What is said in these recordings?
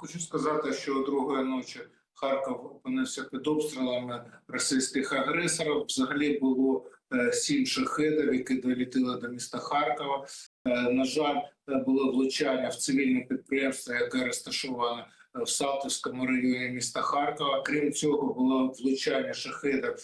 Хочу сказати, що другої ночі Харків опинився під обстрілами російських агресорів. Взагалі було е, сім шахедів, які долетіли до міста Харкова. Е, На жаль, е, було влучання в цивільне підприємство, яке розташоване в Салтівському районі міста Харкова. Крім цього, було влучання шахедів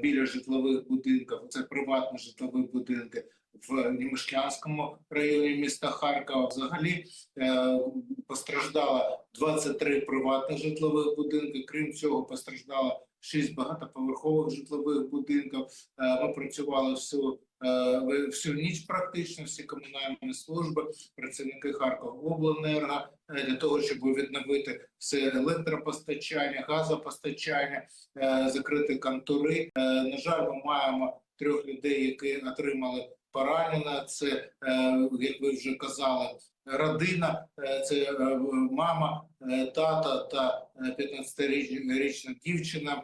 біля житлових будинків. Це приватні житлові будинки в Німишлянському районі міста Харкова. Взагалі е, постраждало 23 приватних житлових будинки. Крім цього, постраждало 6 багатоповерхових житлових будинків. Е, Ми працювали всю, е, всю ніч практично, всі комунальні служби, працівники Харковобленерго е, для того, щоб відновити все електропостачання, газопостачання, закрити контури. Е, На жаль, ми маємо трьох людей, які отримали поранення. Це, е, як ви вже казали, родина, е, це е, мама, тата та 15-річна дівчина.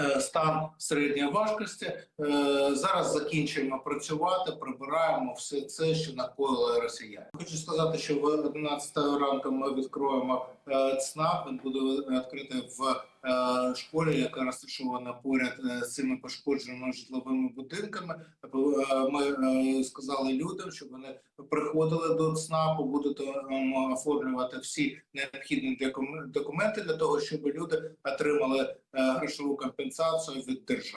Е, Стан середньої важкості. Е, Зараз закінчуємо працювати, прибираємо все це, що накоїли росіяни. Хочу сказати, що в 11 ранку ми відкроємо е, ЦНАП. Він буде відкритий в школі, яка розташована поряд з цими пошкодженими житловими будинками. Ми сказали людям, щоб вони приходили до ЦНАПу, будуть е, оформлювати всі необхідні докум- документи для того, щоб люди отримали е, грошову компенсацію від держави.